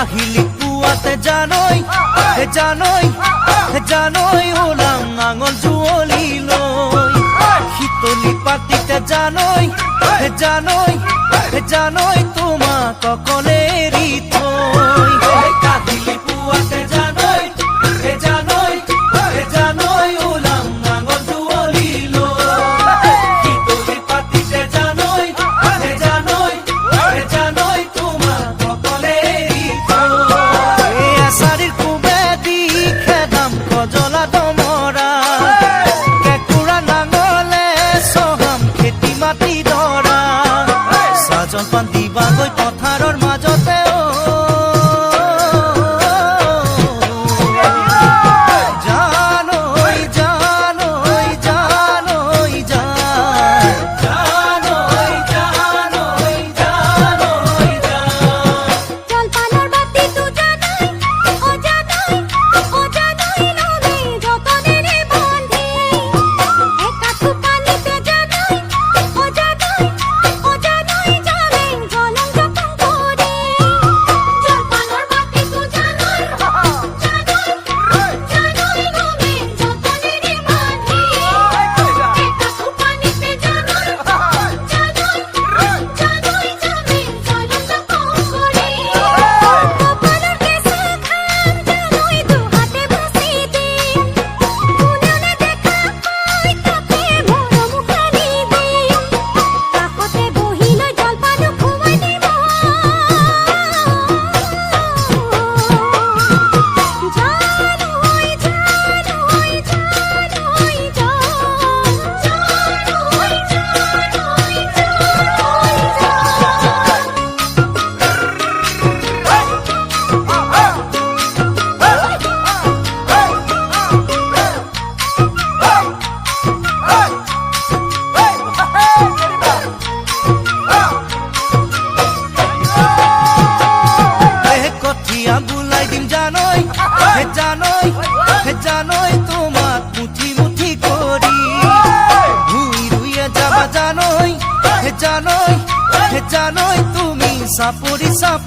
আহিলি পুয়াতে জানই হে জানই হে জানই, ওলাম আঙল জুয়লি লই শীতলি পাতিতে জানই হে জানই হে জানই তোমাক অকলে sapori sap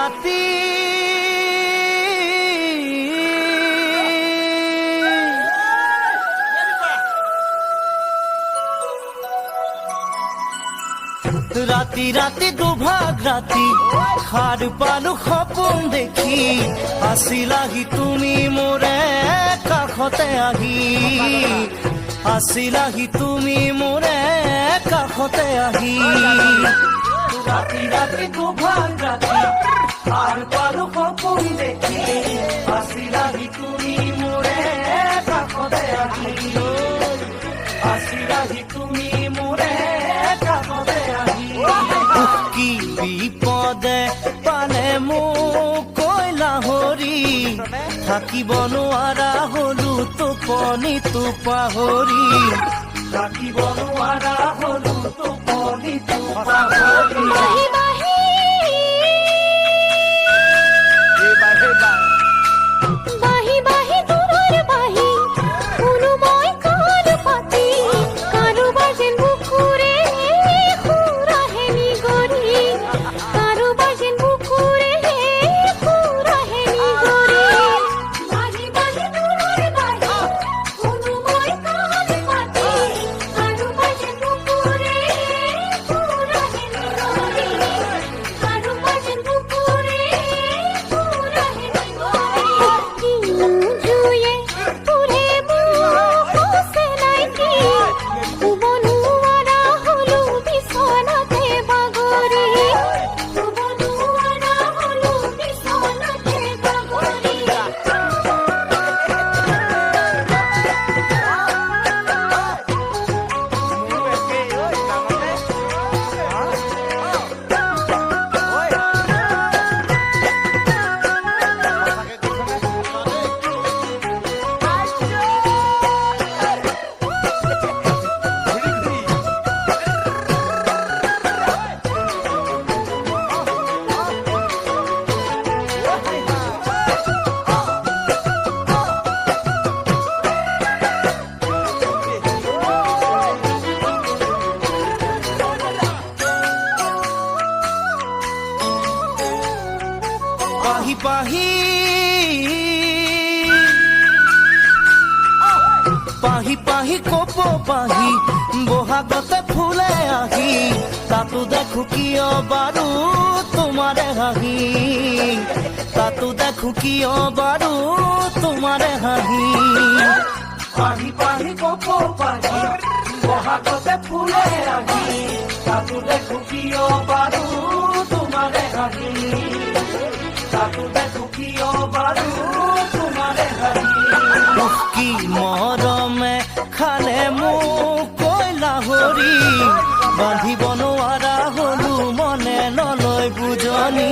রাতি। রাতি রাতি দুভাগ রাতি হার পালো খপন দেখি। আসিলাহি তুমি মোরে কাষতে আহি। আসিলাহি তুমি মোরে কাষতে আহি। রাতি রাতি দুভাগ রাতি আর পারো কখন দেখিতে আসিলাহি তুমি মোরে কাকো দেয়া আসিলাহি তুমি বিপদে পালে মো কইলা হরি। থাকিব নোৱাৰা হলো টোপনি টোপাহৰি থাকিব নোৱাৰা হলো টোপনি তো পাহি বহাগতে ফুলে আহি তাতো দেখো কিয় বাৰু তোমাৰে হাঁহি। তাতো দেখো কিয় বাৰু তোমাৰে হাঁহি। পাহি পাহি কপ পাহি বহাগতে ফুলে আহি তাতো দেখো কিয় বাৰু তোমাৰে হাঁহি। তাতো দেখো কিয় বাৰু তোমাৰে হাঁহি। কি মৰমে খালে মোক কয়লা হৰি বান্ধিব নোৱাৰা হলো মনে নলয় বুজনি।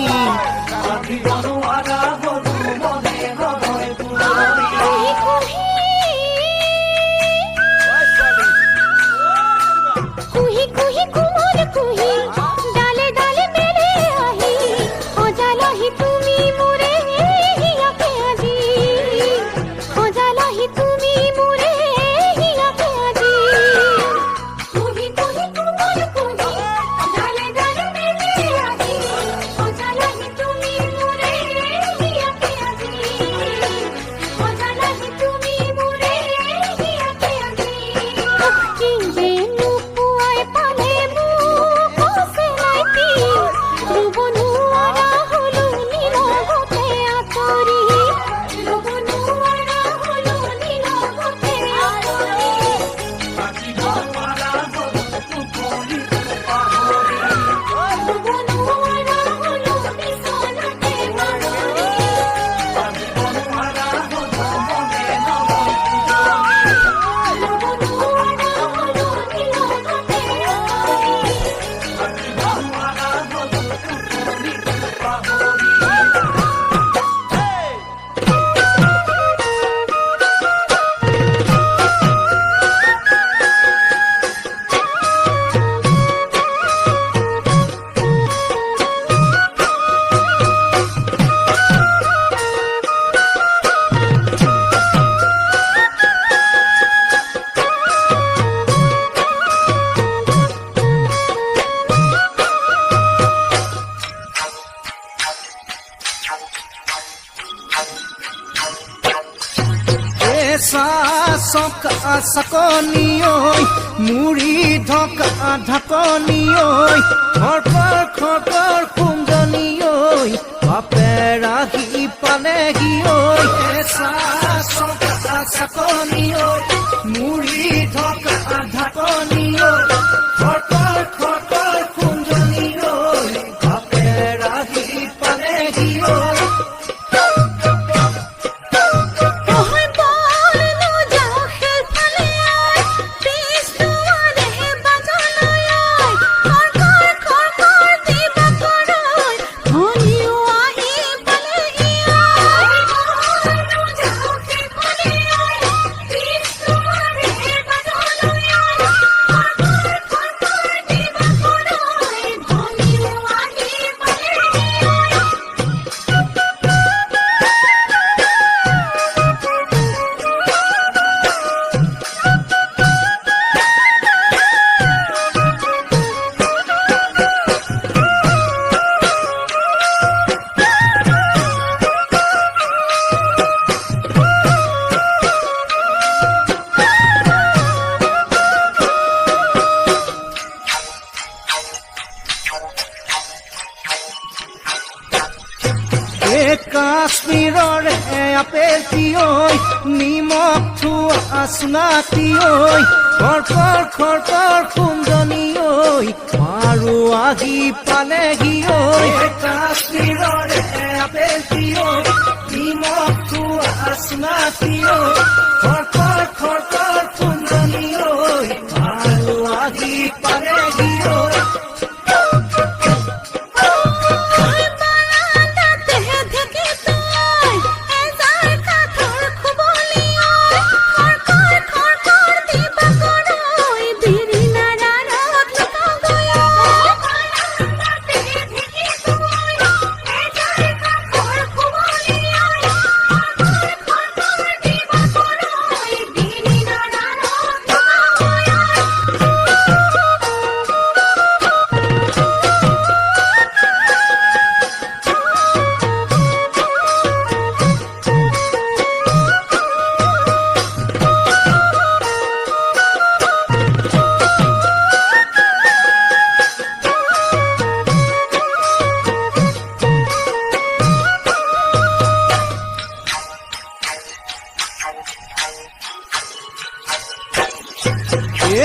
চাকনি ঐ মুড়ি ঢক ঢাকনি ঐ খড়কর খৰকৰ সুন্দনি ঐ বাপেৰাহি পালেহি ঐ চকা চাকনি ঐ মুড়ি ঢকা ঢাকনি 自由。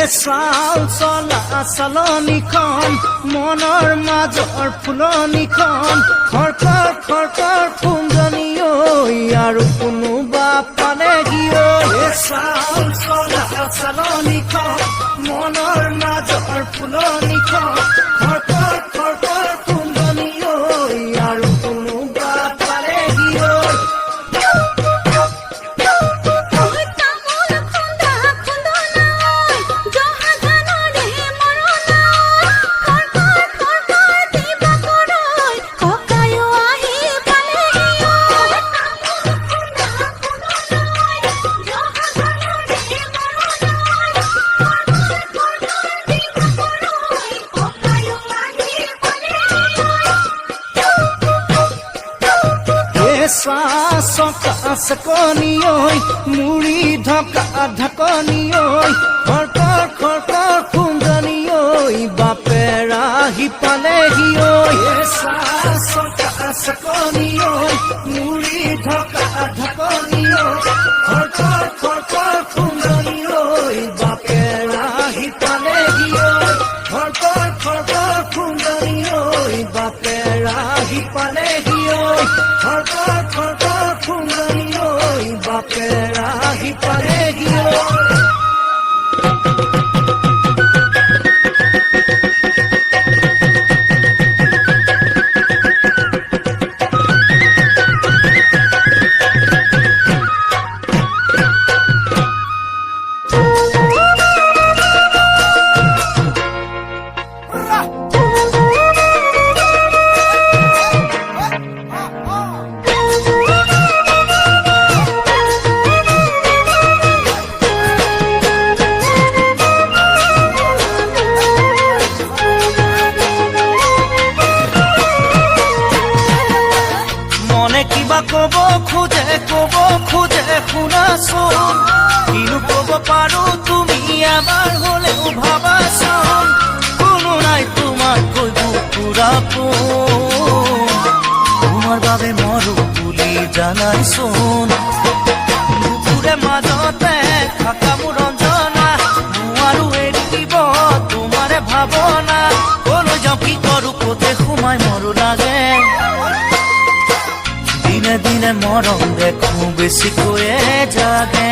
চাল চলা চালনিখন মনৰ মাজৰ ফুলনিখন খৰকৰ খৰকৰ ফুঞ্জনী ঐ আৰু কোনোবা পালে মানে গিয়ে চাল চলা চালনিখন মনৰ মাজৰ ফুলনিখন ঢাকনিয়ই খৰকৰ খৰকৰ খুন্দনিয়ই বাপেৰ আহি পালেহি ঢাকনিয়ই মুৰি ঢকা ঢাকনিয়ই খৰকৰ খৰকৰ পারো তুমি আমার হলেও ভাবা সন কোনো নাই তোমার কইবু পুরাপো তোমার বাবে মরু বুলি জানাই শোন। দুপুরে মাজতে থাকা মোৰ ৰঞ্জনা নোৱাৰো এৰি দিব তোমাৰে ভাৱনা। কলৈ যাওঁ কি কৰোঁ, ক'তে সোমাই মৰো লাগে দিনে দিনে মৰম দেখো বেছিকৈয়ে জাগে।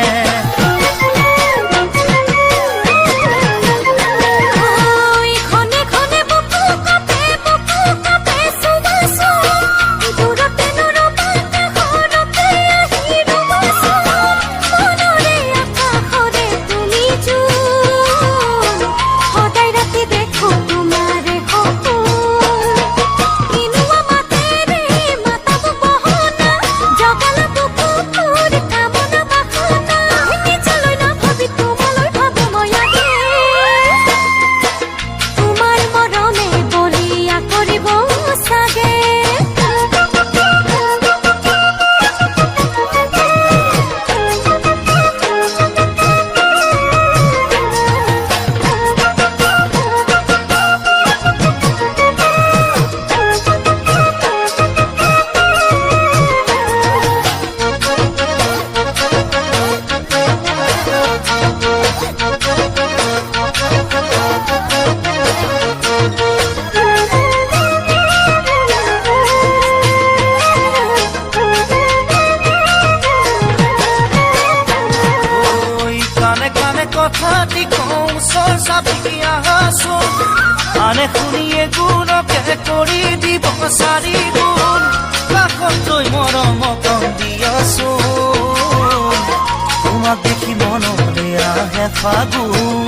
ফাগুন।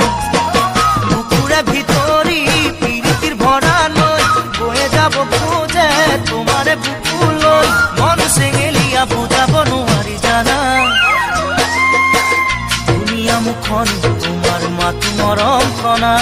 বুকুৰে ভিতরি পিরিতির ভরা নই, বয়ে যাব খোজে তোমাৰে বুকুলৈ মন চেঙেলীয়া বুঝাব নোৱাৰি জানা। দুনিয়া মুখন, তোমার মাতু মরম কণা।